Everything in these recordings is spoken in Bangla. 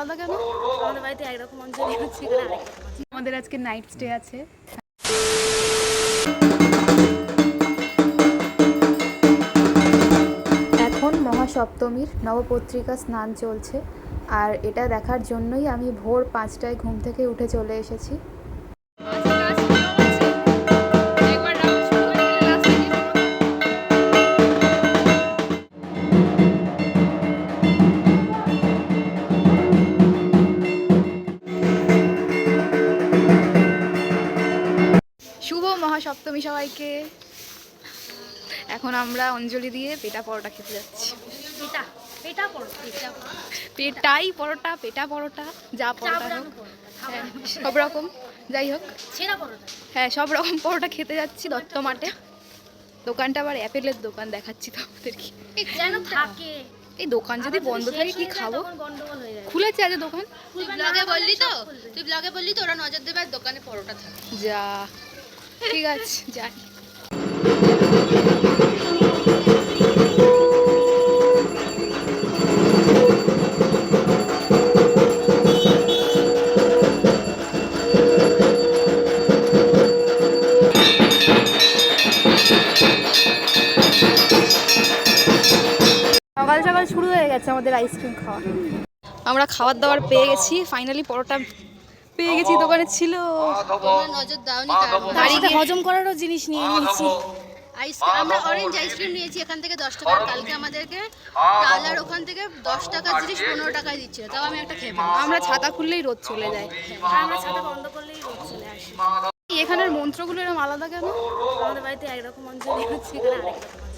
আলাদা কেন? আমাদের বাড়িতে একরকম অঞ্চলে হচ্ছে আমাদের আজকে নাইট স্টে আছে। এখন মহাসপ্তমীর নবপত্রিকা স্নান চলছে। আর এটা দেখার জন্যই আমি ভোর পাঁচটায় ঘুম থেকে উঠে চলে এসেছি। শুভ মহাসপ্তমী সবাইকে। এখন আমরা অঞ্জলি দিয়ে পেটা পরোটা খেতে যাচ্ছি। পেটা পেটা পড়ো পেটাই পরোটা পেটা পরোটা যা পরোটা হোক। হ্যাঁ, সব রকম যাই হোক। ছেঁড়া হ্যাঁ সব রকম পরোটা খেতে যাচ্ছি দত্ত মাঠে। দোকানটা আবার অ্যাপেলের দোকান দেখাচ্ছি তো আমাদেরকে যেন থাকে। এই দোকান যদি বন্ধ থাকে কি খাব? খুলেছে আজ দোকান? তুই ব্লগে বললি তো? তুই ব্লগে বললি তো ওরা নজর দেবে আর দোকানে পরোটা থাকে। যা। ঠিক আছে যাই। সকাল সকাল শুরু হয়ে গেছে আমাদের আইসক্রিম খাওয়া। আমরা খাবার দাবার পেয়ে গেছি ফাইনালি পরোটা পেয়ে গেছি দোকানে ছিল। নজর দাওনি হজম করারও জিনিস নিয়ে নিয়েছি। আইসক্রিম আমরা অরেঞ্জ আইসক্রিম নিয়েছি এখান থেকে দশ টাকা। কালকে আমাদেরকে ওখান থেকে দশ জিনিস পনেরো টাকায় দিচ্ছিল। তাও আমি একটা খেয়ে আমরা ছাতা খুললেই রোদ চলে যায়। আমরা ছাতা বন্ধ করলেই রোদ চলে আসে। এখানের মন্ত্রগুলো এরকম আলাদা কেন? আমাদের বাড়িতে একরকম অঞ্জলি হচ্ছে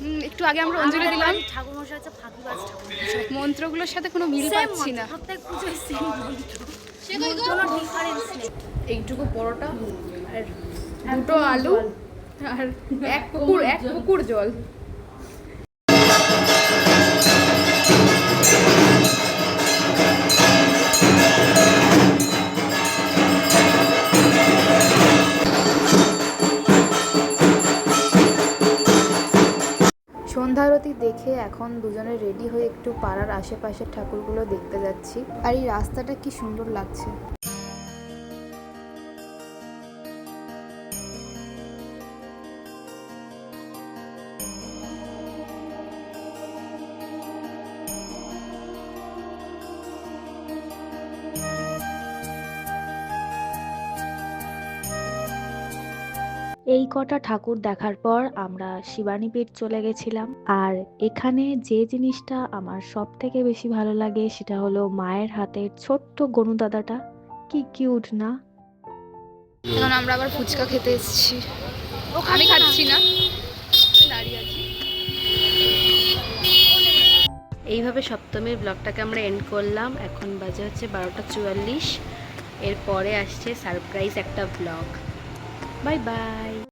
হুম, একটু আগে আমরা অঞ্জলি দিলাম। ঠাকুর মশাই হচ্ছে ঠাকুর মন্ত্রগুলোর সাথে কোনো মিল পাচ্ছি না। প্রত্যেক পুজোয় সেম মন্ত্র? কোনো ডিফারেন্স নেই। এইটুকু পরোটা আর দুটো আলু আর এক পুকুর এক পুকুর জল। সন্ধ্যারতি দেখে এখন দুজনে রেডি হয়ে একটু পাড়ার আশেপাশের ঠাকুরগুলো দেখতে যাচ্ছি। আর এই রাস্তাটা কি সুন্দর লাগছে। এই কটা ঠাকুর দেখার পর আমরা শিবানীপীঠ চলে গেছিলাম। আর এখানে যে জিনিসটা আমার সব থেকে বেশি ভালো লাগে সেটা হলো মায়ের হাতের ছোট্ট গনু দাদাটা কি কিউট না? এখন আমরা আবার ফুচকা খেতে এসেছি। আমি খাচ্ছি না। এইভাবে সপ্তমীর ব্লগটাকে আমরা এন্ড করলাম। এখন বাজে হচ্ছে বারোটা চুয়াল্লিশ। এরপরে আসছে সারপ্রাইজ একটা ব্লগ Bye-bye!